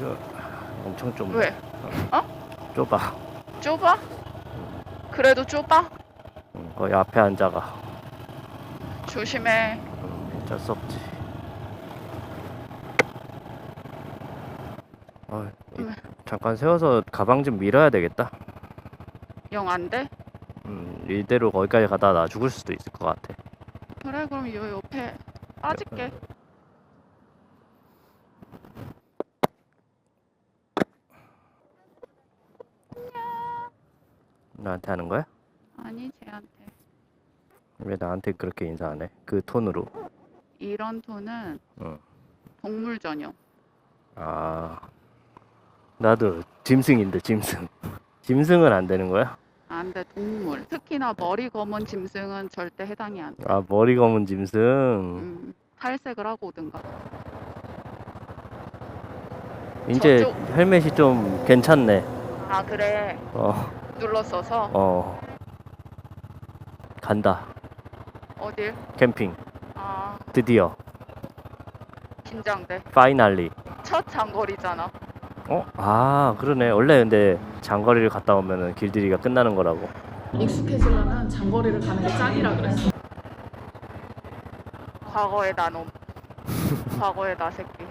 야 이거 엄청 좁네 왜? 좁아 좁아? 그래도 좁아? 응, 거의 앞에 앉아가 조심해. 응, 어쩔 수 없지 아, 이- 왜? 잠깐 세워서 가방 좀 밀어야 되겠다 영 안 돼? 음, 이대로 거기까지 가다 나 죽을 수도 있을 것 같아 그래 그럼 요 옆에 빠질게. 나한테 하는 거야? 아니 쟤한테. 왜 나한테 그렇게 인사 안 해? 그 톤으로 이런 톤은 응. 동물 전용. 아 나도 짐승인데 짐승 짐승은 안 되는 거야? 안돼 동물. 특히나 머리 검은 짐승은 절대 해당이 안 돼. 아 머리 검은 짐승 음, 탈색을 하고 오든가. 이제 저쪽. 헬멧이 좀 괜찮네 아 그래 어, 눌렀어서 어 간다 어딜? 캠핑 아 드디어 긴장돼. 파이널리 첫 장거리잖아. 어? 아 그러네 원래 근데 장거리를 갔다 오면은 길들이가 끝나는 거라고 익숙해지려면 장거리를 가는 게 짱이라 그랬어. 과거의 나놈. 과거의 나 새끼.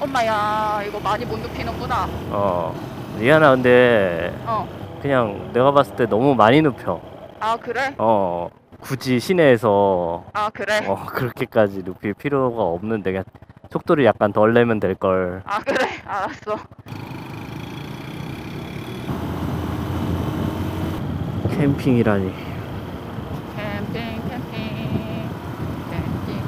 엄마야 이거 많이 못 눕히는구나. 어 리아나 근데 어. 그냥 내가 봤을 때 너무 많이 눕혀 아 그래? 어 굳이 시내에서 아 그래? 어 그렇게까지 눕힐 필요가 없는데 그냥 속도를 약간 덜 내면 될 걸 아 그래? 알았어. 캠핑이라니 캠핑 캠핑 캠핑.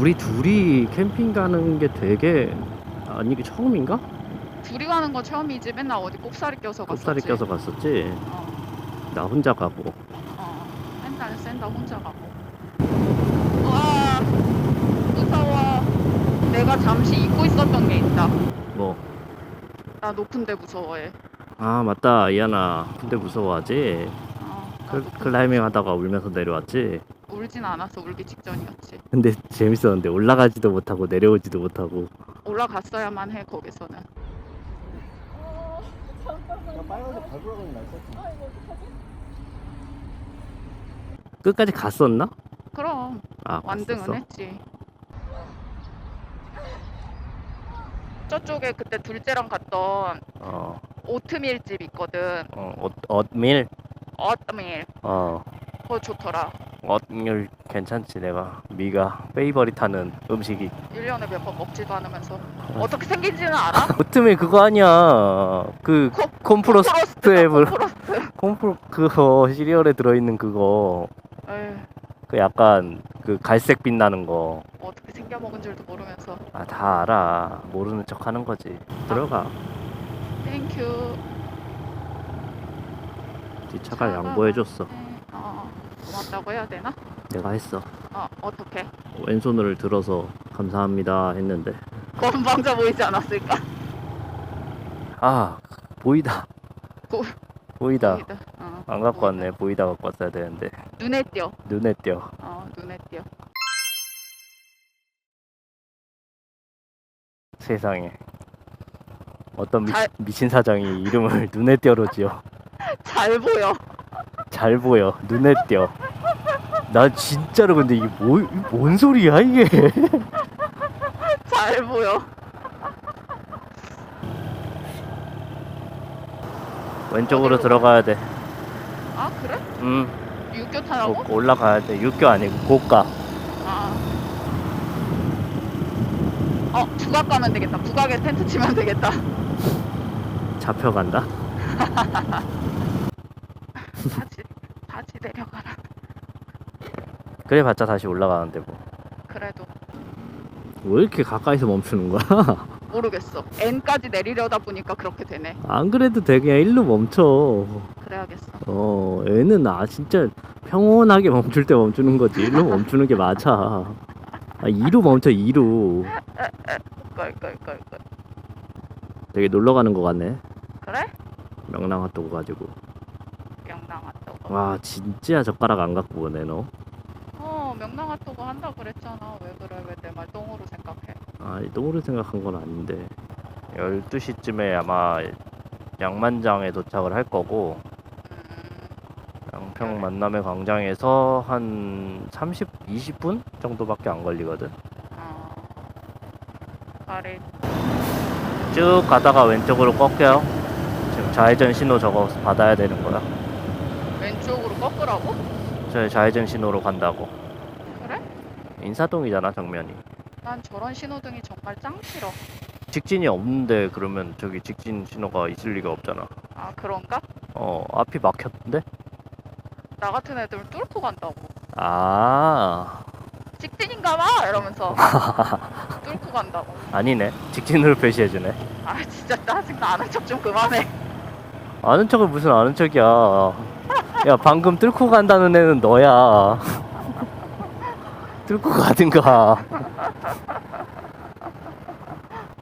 우리 둘이 캠핑 가는 게 되게 아니 이게 처음인가? 둘이 가는 거 처음이지. 맨날 어디 꼽사리 껴서 갔었지. 꼽사리 껴서 갔었지 어, 나 혼자 가고 어. 맨날 샌다 혼자 가고. 와 무서워. 내가 잠시 잊고 있었던 게 있다. 뭐 나 높은데 무서워해. 아 맞다 이하나 근데 무서워하지 어, 나 클, 높은 클라이밍 하다가 울면서 내려왔지 울진 않았어. 울기 직전이었지. 근데 재밌었는데 올라가지도 못하고 내려오지도 못하고 올라갔어야만 해 거기서는. 끝까지 갔었나? 그럼 아 완등은 갔었어? 했지. 저쪽에 그때 둘째랑 갔던 어, 오트밀 집 있거든. 어, 엇, 엇밀? 오트밀. 어, 그거 좋더라. 엇밀 괜찮지 내가. 미가 페이버릿하는 음식이. 1년에 몇 번 먹지도 않으면서. 어떻게 생긴지는 알아? 오트밀 그거 아니야. 그 코- 콤프로스트에 물 콤프로스트. 콤프 그거 시리얼에 들어있는 그거. 에휴, 그 약간 그 갈색 빛나는 거. 어떻게 생겨 먹은 줄도 모르면서. 아다 알아. 모르는 척 하는 거지. 들어가. 땡큐. 뒷차가 차가 양보해줬어. 네, 어, 고맙다고 해야 되나? 내가 했어 어, 어떻게? 왼손을 들어서 감사합니다 했는데 건방져 보이지 않았을까? 아 보이다 보- 보이다 보이다. 어, 안 갖고. 왔네 보이다 갖고 왔어야 되는데 눈에 띄어. 눈에 띄어 어, 눈에 띄어. 세상에 어떤 미, 잘- 미친 사장이 이름을 눈에 띄어로 지어 잘 보여. 잘 보여 눈에 띄어 나 진짜로 근데 이게 뭐, 뭔 소리야 이게 잘 보여. 왼쪽으로 어디로 들어가야 돼 아, 그래? 음, 육교 타라고? 고- 올라가야 돼 육교 아니고 고가 아. 어, 북악 가면 되겠다. 북악에 텐트 치면 되겠다. 잡혀간다 다시, 다시 내려가라. 그래 봤자 다시 올라가는데 뭐왜 그래도 이렇게 가까이서 멈추는 거야 모르겠어. N까지 내리려다 보니까 그렇게 되네. 안 그래도 돼 그냥 일로 멈춰 그래야겠어. 어 애는 아 진짜 평온하게 멈출 때 멈추는 거지 일로 멈추는 게 맞아 아 2루 멈춰 2루 껄껄껄껄. 되게 놀러 가는 거 같네 그래? 명랑 핫도그 가지고 명랑 핫도그. 와 진짜 젓가락 안 갖고 오네 너 어, 너 명랑핫도그 한다 그랬잖아. 왜 그래? 왜 내 말 똥으로 생각해? 아, 똥으로 생각한 건 아닌데 12시쯤에 아마 양만장에 도착을 할 거고 음, 양평 만남의 광장에서 한 30, 20분 정도밖에 안 걸리거든. 어. 파리. 쭉 가다가 왼쪽으로 꺾여요. 지금 좌회전 신호 저거 받아야 되는 거야. 왼쪽으로 꺾으라고? 저 좌회전 신호로 간다고. 인사동이잖아 정면이. 난 저런 신호등이 정말 짱 싫어. 직진이 없는데 그러면 저기 직진 신호가 있을 리가 없잖아. 아 그런가? 어 앞이 막혔는데? 나 같은 애들 뚫고 간다고. 아 직진인가 봐 이러면서 뚫고 간다고. 아니네. 직진으로 표시해주네. 아 진짜 짜증나 아는 척 좀 그만해. 아는 척을 무슨 아는 척이야. 야 방금 뚫고 간다는 애는 너야. 뚫고 가든가.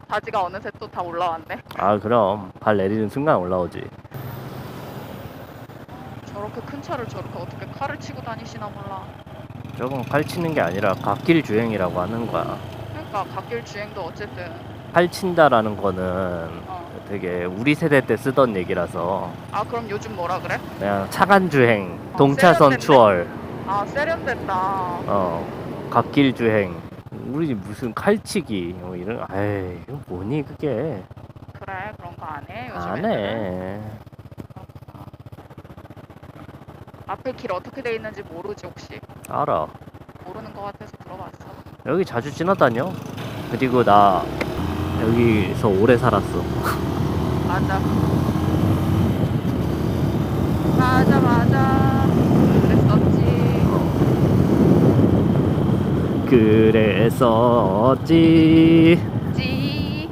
바지가 어느새 또 다 올라왔네. 아 그럼 발 내리는 순간 올라오지. 저렇게 큰 차를 저렇게 어떻게 칼을 치고 다니시나 몰라. 저건 팔 치는 게 아니라 갓길 주행이라고 하는 거야. 그러니까 갓길 주행도 어쨌든 팔 친다라는 거는 어. 되게 우리 세대 때 쓰던 얘기라서 아 그럼 요즘 뭐라 그래? 그냥 차간 주행, 동차선 세련됐네. 추월, 아 세련됐다. 어 갓길 주행. 우리 무슨 칼치기 뭐 이런 에이 이거 뭐니 그게 그래 그런 거 안해 요즘 안 애들은? 해. 앞에 길 어떻게 돼 있는지 모르지 혹시? 알아. 모르는 거 같아서 들어봤어. 여기 자주 지나다녀. 그리고 나 여기서 오래 살았어. 맞아. 맞아 맞아. 그랬었지. 그랬었지. 지.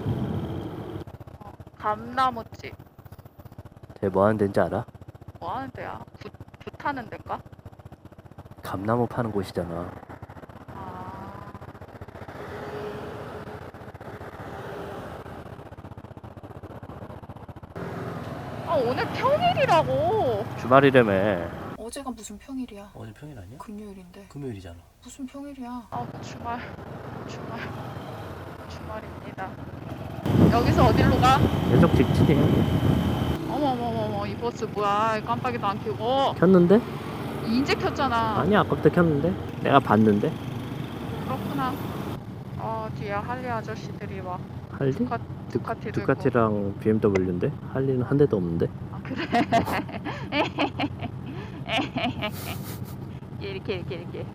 어, 감나무집. 쟤뭐 하는 데인지 알아? 뭐 하는 데야? 굿, 굿 하는 데인가? 감나무 파는 곳이잖아. 아. 아 오늘 평일이라고. 주말이라며. 어제가 무슨 평일이야? 오늘 평일 아니야? 금요일인데 금요일이잖아. 무슨 평일이야? 아 주말 주말 주말입니다. 여기서 어디로 가? 계속 직진이야. 어머머머머 이 버스 뭐야 깜빡이도 안 켜고 켰는데? 이제 켰잖아. 아니 아까부터 켰는데? 내가 봤는데? 그렇구나. 어 뒤에 할리 아저씨들이 와. 할리? 두카, 두카티도 있고. 두카티랑 BMW인데? 할리는 한 대도 없는데? 아 그래. 이렇게 이렇게 이렇게.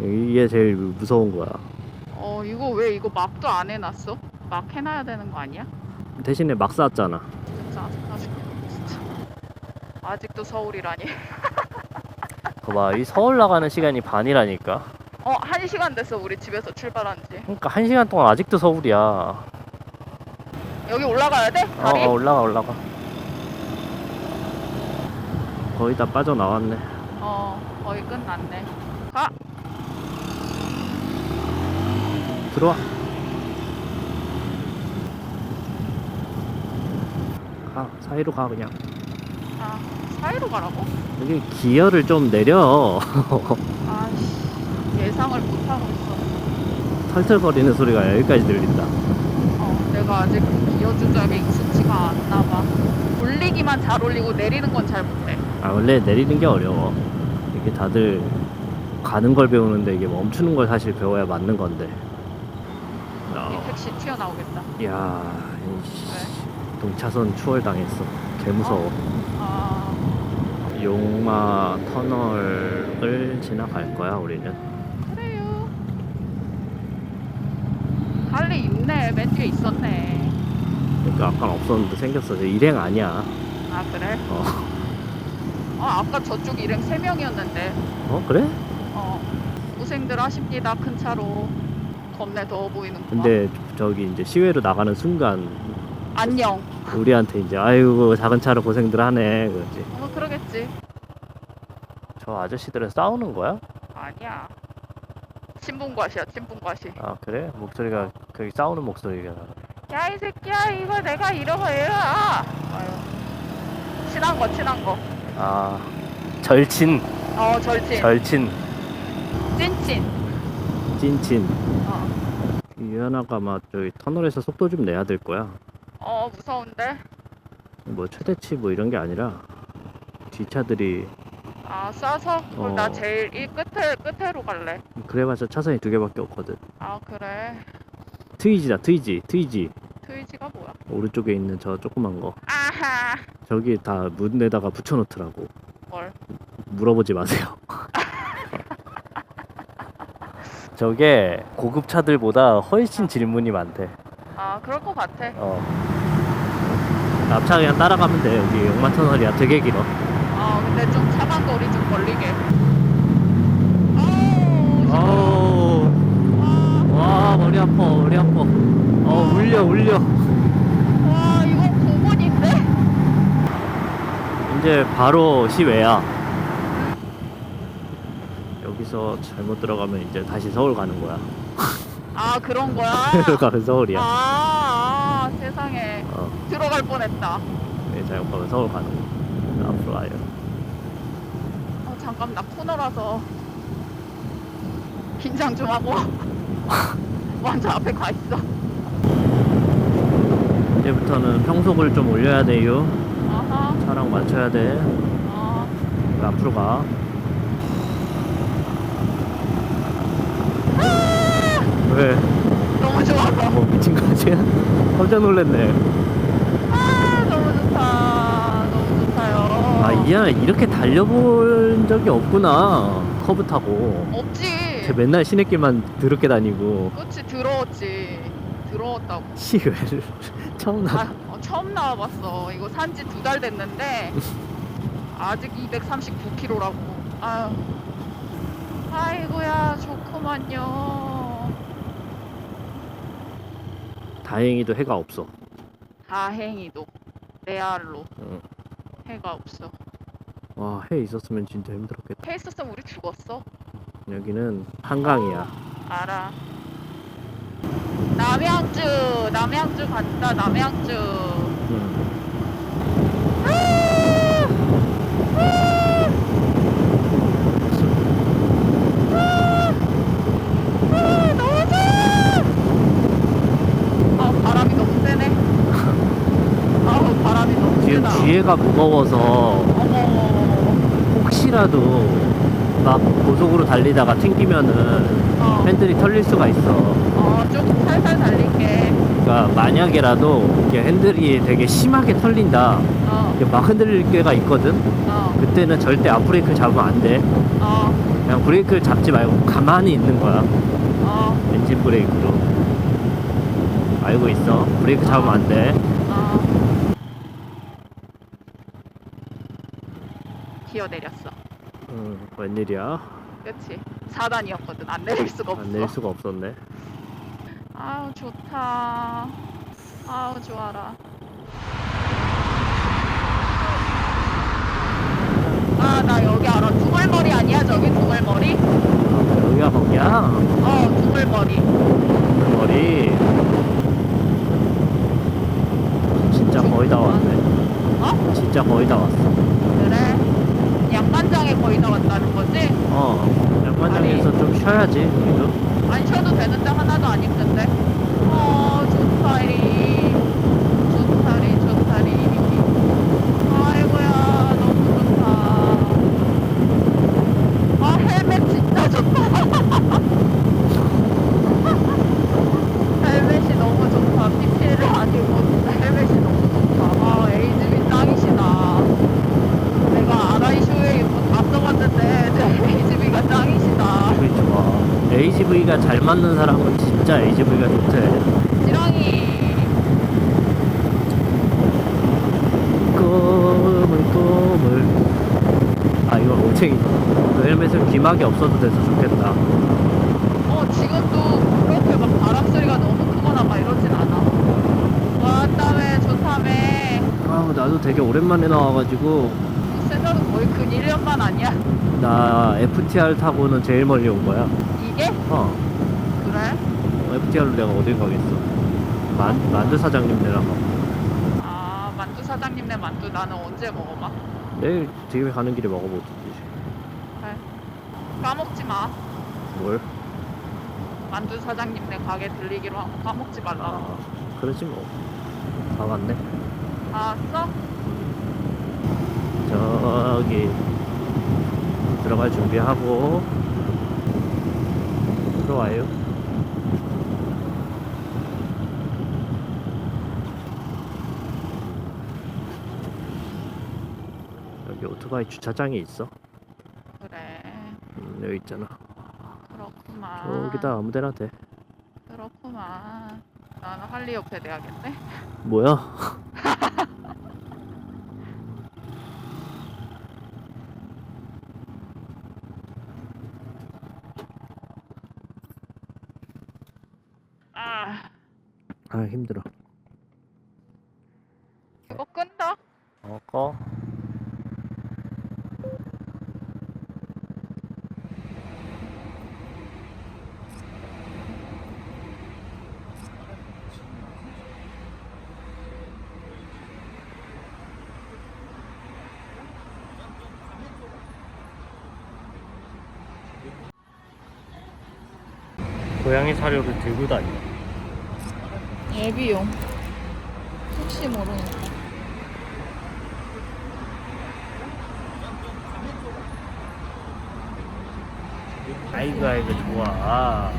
이게 제일 무서운 거야. 어 이거 왜 이거 막도 안 해놨어? 막 해놔야 되는 거 아니야? 대신에 막 쐈잖아. 짜증나 죽겠네 진짜. 아직도 서울이라니. 봐봐, 이 서울 나가는 시간이 반이라니까. 어, 한 시간 됐어, 우리 집에서 출발한 지. 그러니까 한 시간 동안 아직도 서울이야. 여기 올라가야 돼? 어, 다리? 어 올라가 올라가. 거의 다 빠져나왔네. 어, 거의 끝났네. 가! 들어와. 가 사이로 가 그냥. 아, 사이로 가라고? 여기 기어를 좀 내려. 아씨, 예상을 못하고 있어. 털털거리는 소리가 여기까지 들린다. 어, 내가 아직 기어 조작에 익숙치가 않나 봐. 올리기만 잘 올리고 내리는 건 잘 못해. 아 원래 내리는 게 어려워. 이게 다들 가는 걸 배우는데 이게 멈추는 걸 사실 배워야 맞는 건데. 이 야, 택시 튀어나오겠다. 야 동차선 추월 당했어. 개 무서워. 아, 용마 터널을 지나갈 거야 우리는. 그래요. 할리 있네. 맨 뒤에 있었네. 그러니까 아까 없었는데 생겼어. 저 일행 아니야. 아, 그래? 어, 아, 아까 저쪽 일행 3명이었는데. 어 그래? 어, 고생들 하십니다. 큰 차로. 겁내 더워 보이는구만. 근데 저기 이제 시외로 나가는 순간 안녕. 우리한테 이제 아이고 작은 차로 고생들 하네 그러지. 어, 그러겠지. 저 아저씨들은 싸우는 거야? 아니야. 친분과시야, 친분과시. 아 그래? 목소리가 그 싸우는 목소리가. 야, 이 새끼야, 이거 내가 잃어버려야. 아유. 친한 거, 친한 거. 아 절친 어, 절친. 절친. 찐친. 찐친. 어. 유연아가 아마 저기 터널에서 속도 좀 내야 될 거야. 어 무서운데? 뭐 최대치 뭐 이런 게 아니라 뒷차들이 아 싸서? 그럼 어. 나 제일 이 끝에 끝에로 갈래. 그래봤자 차선이 두 개밖에 없거든. 아 그래. 트위지다 트위지 트위지 트위지가 뭐야? 오른쪽에 있는 저 조그만 거 아 하. 저기 다 문에다가 붙여놓더라고. 뭘? 물어보지 마세요. 저게 고급 차들보다 훨씬 질문이 많대. 아 그럴 것 같아. 어. 앞차 그냥 따라가면 돼. 여기 용마 터널이야. 되게 길어. 아 근데 좀 차간 거리 좀 걸리게. 아우. 와, 와 머리 아파 머리 아파. 어 울려 울려. 와 이거 고문인데? 이제 바로 시외야. 여기서 잘못 들어가면 이제 다시 서울 가는 거야. 아 그런 거야? 가면 서울이야. 아, 아 세상에 어. 들어갈 뻔했다. 네, 잘못 가면 서울 가는 거. 앞으로 가요. 어, 잠깐 나 코너라서 긴장 좀 하고 먼저 앞에 가 있어. 이제부터는 평속을 좀 올려야 돼요. 차랑 맞춰야 돼. 어. 앞으로 가. 왜? 너무 좋아서. 뭐 미친 거 아니야? 깜짝 놀랐네. 아 너무 좋다. 너무 좋다요. 아, 이야 이렇게 달려본 적이 없구나. 커브 타고. 없지. 쟤 맨날 시내길만 더럽게 다니고. 그치 들어왔지. 들어왔다고. 시외를 처음 나. 아, 어, 처음 나와봤어. 이거 산지 두 달 됐는데 아직 239km라고. 아유. 아이고야 좋구만요. 다행히도 해가 없어. 다행히도 레알로 응. 해가 없어. 와, 해 있었으면 진짜 힘들었겠다. 해 있었으면 우리 죽었어. 여기는 한강이야. 알아. 남양주, 남양주 간다, 남양주. 응. 아, 너무 좋아! 아, 바람이 너무 세네. 아우, 바람이 너무 지금 세다. 뒤에가 무거워서 어머, 혹시라도 막 고속으로 달리다가 튕기면은 어, 핸들이 털릴 수가 있어. 어, 좀 살살 달릴게. 그러니까 만약에라도 이게 핸들이 되게 심하게 털린다. 어, 이게 막 흔들릴 때가 있거든. 어, 그때는 절대 앞브레이크를 잡으면 안 돼. 어, 그냥 브레이크를 잡지 말고 가만히 있는 거야. 어, 엔진 브레이크로. 알고 있어. 브레이크 잡으면 안 돼. 어. 기어 내렸어. 응, 웬일이야? 그치? 4단이었거든. 안 내릴 수가 없어. 안 내릴 수가 없었네. 아우, 좋다. 아우, 좋아라. 아, 나 여기 알아. 두글머리 아니야? 저기 두글머리? 여기가 거기야? 어, 두글머리. 머리. 진짜 거의 다 왔네. 어? 진짜 거의 다 왔어. 그래. 양반장에 거의 다 왔다는 거지? 어, 양반장에서 좀 쉬어야지, 우리도. 안 쉬어도 되는 데 하나도 안 힘든데? 어, 좋다리. 좋다리, 좋다리. 아이고야, 너무 좋다. 아, 헬멧 진짜 좋다. 헬멧이 너무 좋다. PPL이 아니고 헬멧이 너무 좋다. 아, 에이즈비 짱이시다. 내가 아라이쇼에 이거 다 써봤는데 에이즈비가 짱이시다. 그게 좋아. AGV가 잘 맞는 사람은 진짜 AGV가 좋대. 지렁이. 꼬물 꼬물. 아, 이거 올챙이. 그 헬멧을 귀마개 없어도 돼서 좋겠다. 어, 지금도 그렇게 막 바람 소리가 너무 크거나 막 이러진 않아. 왔다며, 좋다며. 아, 나도 되게 오랜만에 나와가지고, 세자도 거의 근 1년만 아니야? 나 FTR 타고는 제일 멀리 온 거야. 이게? 어, 그래? FTR로 내가 어딜 가겠어. 만, 만두 사장님네랑 가고. 아, 만두 사장님네 만두 나는 언제 먹어봐? 내일 집에 가는 길에 먹어보지. 까먹지 마. 뭘? 만두 사장님네 가게 들리기로 한거 까먹지 말라. 아, 그러지 뭐. 다 왔네. 아, 써? 저기 들어갈 준비하고 들어와요. 여기 오토바이 주차장이 있어. 그래. 음, 여기 있잖아. 그렇구만. 저기다 아무데나 돼. 그렇구만. 나는 할리 옆에 대야겠네. 뭐야? 아, 아 힘들어. 이거 끈다. 어 꺼. 고양이 사료를 들고 다녀. 예비용. 혹시 모르니까. 아이고 아이고 좋아.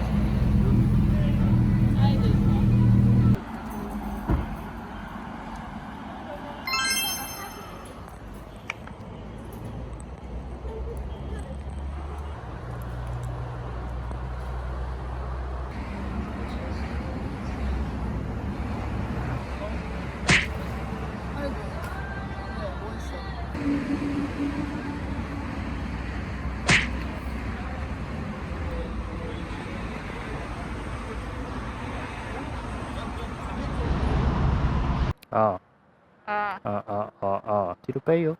아, 아, 아, 아, 아, 아, 뒤로 빼요.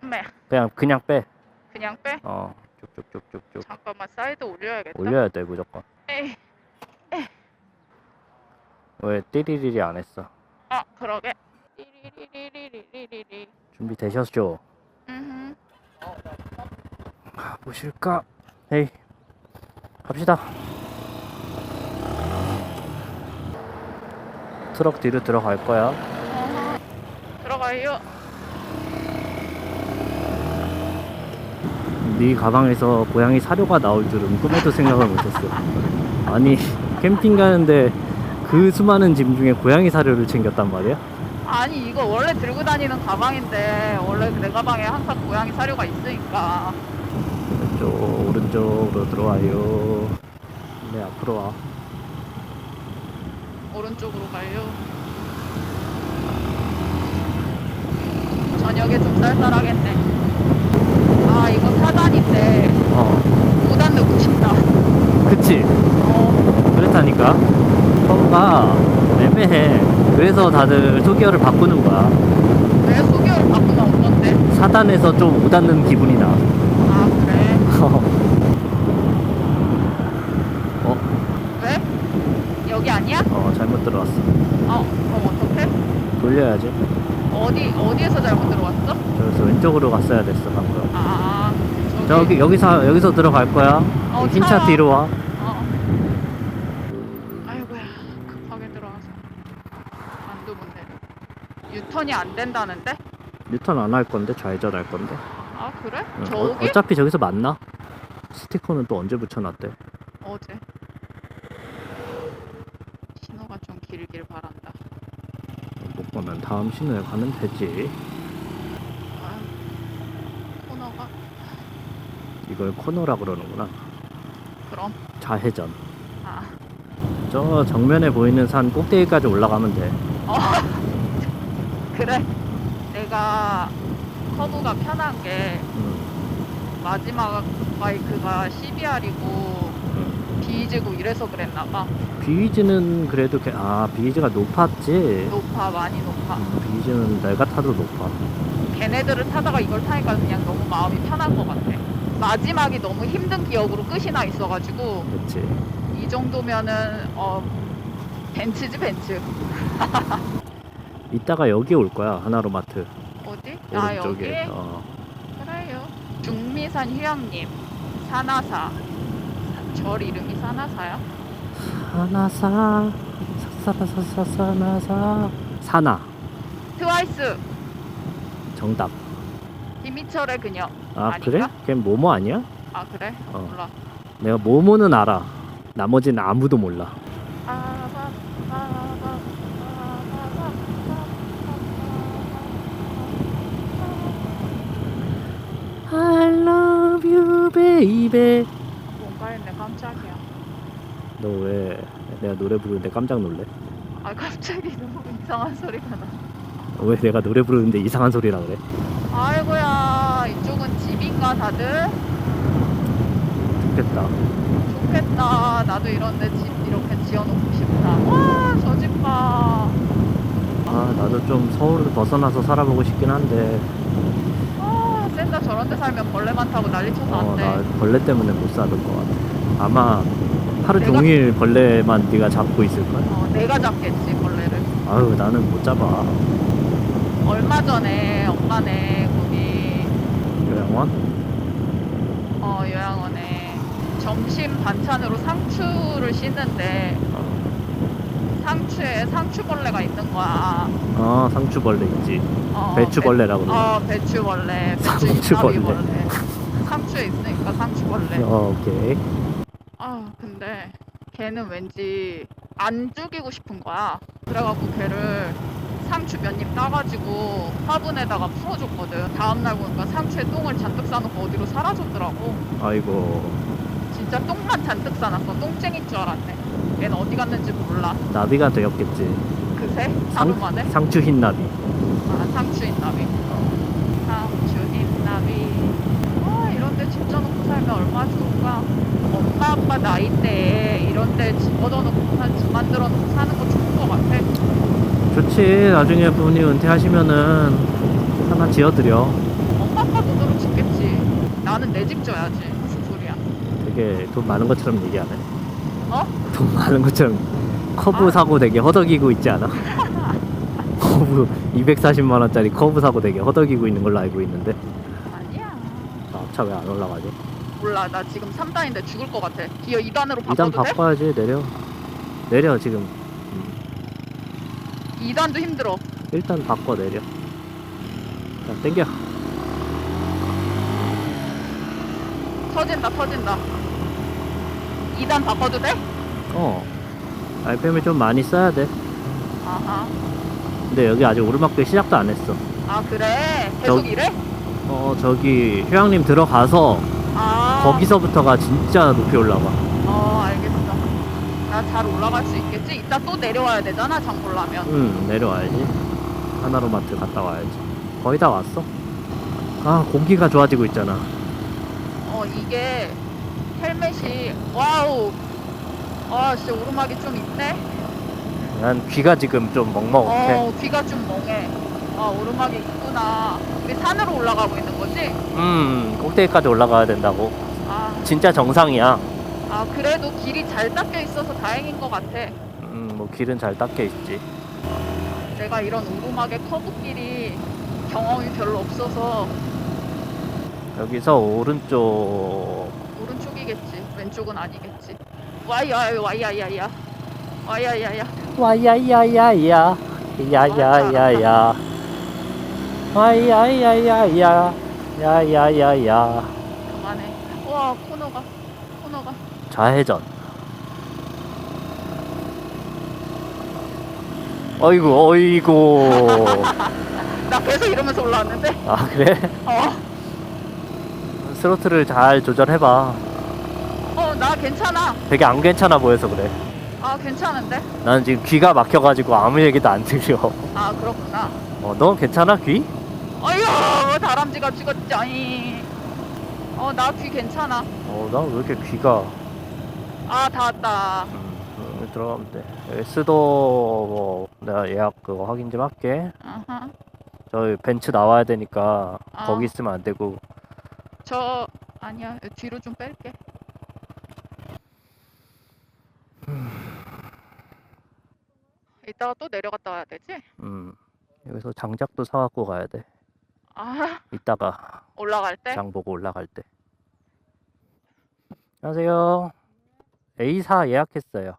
매. 그냥 그냥 빼. 그냥 빼. 어, 쭉쭉쭉쭉쭉 잠깐만 사이드 올려야겠다. 올려야 돼 무조건. 에이. 왜 띠리리리 안 했어? 아, 그러게. 띠리리리리리리리. 준비 되셨죠? 음. 가 보실까? 에이, 갑시다. 트럭 뒤로 들어갈 거야. 들어가요. 네 가방에서 고양이 사료가 나올 줄은 꿈에도 생각을 못했어. 아니 캠핑 가는데 그 수많은 짐 중에 고양이 사료를 챙겼단 말이야? 아니 이거 원래 들고 다니는 가방인데 원래 내 가방에 항상 고양이 사료가 있으니까 왼쪽 오른쪽으로 들어와요. 네 앞으로 와. 오른쪽으로 가요. 저녁에 좀 쌀쌀하겠네. 아 이거 사단인데 어, 5단 넣고 싶다. 그치? 어, 그렇다니까. 서가 애매해. 그래서 다들 소기어를 바꾸는 거야. 왜 소개를 바꾸면 어떤데? 4단에서 좀 5단 는 기분이 나. 아 그래? 어, 왜? 여기 아니야? 어, 잘못 들어왔어. 어, 그럼 어떡해? 돌려야지. 어디 어디에서 잘못 들어왔어? 그래서 왼쪽으로 갔어야 됐어 방금. 아 저기. 저기 여기서 여기서 들어갈 거야. 어, 흰 차 차와. 뒤로 와. 어. 아이고야 급하게 들어와서 못 내려. 유턴이 안 된다는데? 유턴 안 할 건데 좌회전 할 건데. 아 그래? 응, 저기? 어, 어차피 저기서 만나. 스티커는 또 언제 붙여놨대? 어제 신호가 좀 길길 바란다 못 보면 다음 신호에 가면 되지. 아 코너가 이걸 코너라 그러는구나. 그럼 좌회전. 아 저 정면에 보이는 산 꼭대기까지 올라가면 돼. 어. 그래 내가 커브가 편한 게 응, 마지막 바이크가 CBR이고 응. 비즈고 이래서 그랬나 봐 비즈는 그래도 개- 아 비즈가 높았지. 높아 많이 높아 음, 비즈는 내가 타도 높아. 걔네들을 타다가 이걸 타니까 그냥 너무 마음이 편한 것 같아 마지막이 너무 힘든 기억으로 끝이 나 있어가지고 그렇지. 이 정도면은 어 벤츠지 벤츠 이따가 여기 올 거야 하나로마트 어디? 아 여기? 오른쪽에. 어. 그래요 중미산 휴양림 산하사 절 이름이 사나사야? 사나사 사사사사 사나사 사나 트와이스 정답 김희철의 그녀 아 아닌가? 그래? 걔 모모 아니야? 아 그래? 어. 몰라 내가 모모는 알아 나머지는 아무도 몰라 아바, 아바, 아바, I love you baby 했네 깜짝이야. 너 왜 내가 노래 부르는데 깜짝 놀래? 아 갑자기 너무 이상한 소리가 나. 왜 내가 노래 부르는데 이상한 소리라 그래? 아이고야 이쪽은 집인가 다들? 좋겠다. 좋겠다. 나도 이런데 집 이렇게 지어놓고 싶다. 와저 집 봐. 아 나도 좀 서울을 벗어나서 살아보고 싶긴 한데 저런 데 살면 벌레 많다고 난리 쳐서 어, 안 돼. 나 벌레 때문에 못 사는 것 같아. 아마 하루 내가- 종일 벌레만 네가 잡고 있을걸? 어, 내가 잡겠지 벌레를. 아유 나는 못 잡아. 얼마 전에 엄마네 거기 요양원? 어 요양원에 점심 반찬으로 상추를 씻는데 어, 상추에 상추벌레가 있는 거야. 어 상추벌레 있지. 어, 배추벌레라 배- 그러지 어 배추벌레 상추벌레. 배추벌레. 상추에 있으니까 상추벌레. 어 오케이. 아 근데 걔는 왠지 안 죽이고 싶은 거야. 그래갖고 걔를 상추 몇 입 따가지고 화분에다가 풀어줬거든. 다음날 보니까 상추에 똥을 잔뜩 싸놓고 어디로 사라졌더라고. 아이고. 진짜 똥만 잔뜩 싸놨어. 똥쟁인 줄 알았네 얘는 어디 갔는지 몰라. 나비가 되었겠지. 그새? 하루 만에? 상추 흰 나비. 아 상추 흰나비. 상추 흰나비. 아 이런데 집 져놓고 살면 얼마나 좋을까 엄마 아빠 나이 때에 이런데 집 얻어놓고 한집 만들어 놓고 사는 거 좋은 거 같아. 좋지. 나중에 부모님 은퇴하시면은 하나 지어드려. 엄마 아빠 돈으로 짓겠지. 나는 내집 져야지. 무슨 소리야? 되게 돈 많은 것처럼 얘기하네 어? 돈 많은 것처럼 커브 아. 사고 되게 허덕이고 있지 않아? 커브 240만 원짜리 커브 사고 되게 허덕이고 있는 걸로 알고 있는데 아니야 아, 차 왜 안 올라가지? 몰라 나 지금 3단인데 죽을 것 같아 기어 2단으로 2단 바꿔도 돼? 바꿔야지 내려 내려 지금 2단도 힘들어 일단 바꿔 내려 자 땡겨 터진다 터진다 2단 바꿔도 돼? 어. RPM을 좀 많이 써야 돼. 아하. 근데 여기 아직 오르막길 시작도 안 했어. 아 그래? 계속 저- 이래? 어 저기 휴양림 들어가서 아. 거기서부터가 진짜 높이 올라가 어 알겠어. 나 잘 올라갈 수 있겠지? 이따 또 내려와야 되잖아 장 보려면. 응 내려와야지. 하나로마트 갔다 와야지. 거의 다 왔어. 아 공기가 좋아지고 있잖아. 어 이게 헬멧이 와우. 아 진짜 오르막이 좀 있네? 난 귀가 지금 좀 먹먹해. 어 귀가 좀 멍해. 아 오르막이 있구나. 우리 산으로 올라가고 있는 거지? 음 꼭대기까지 올라가야 된다고. 아, 진짜 정상이야. 아 그래도 길이 잘 닦여 있어서 다행인 것 같아. 음 뭐 길은 잘 닦여 있지. 내가 이런 오르막의 커브길이 경험이 별로 없어서. 여기서 오른쪽 오른쪽이겠지. 왼쪽은 아니겠지. 와이야 와이야야야. 와이야야야. 와야야야야. 야야야야. 와야야야야. 야야야야. 그만해. 와 코너가 코너가. 좌회전. 어이구 어이구. 나 계속 이러면서 올라왔는데? 아 그래? 어어 스로틀을 잘 조절해봐. 어, 나 괜찮아. 되게 안 괜찮아 보여서 그래. 아 괜찮은데? 나는 지금 귀가 막혀가지고 아무 얘기도 안 들려. 아 그렇구나. 어, 너 괜찮아 귀? 어휴 다람쥐가 죽었자니 어나 귀 괜찮아. 어, 나 왜 이렇게 귀가? 아 다 왔다. 음, 여기 들어가면 돼. 여기 스도 뭐 내가 예약 그거 확인 좀 할게. 아하. 저기 벤츠 나와야 되니까 아. 거기 있으면 안 되고. 저 아니야 뒤로 좀 뺄게 이따가 또 내려갔다 와야 되지? 음, 여기서 장작도 사갖고 가야 돼 아 이따가 올라갈 때? 장 보고 올라갈 때 안녕하세요 A4 예약했어요.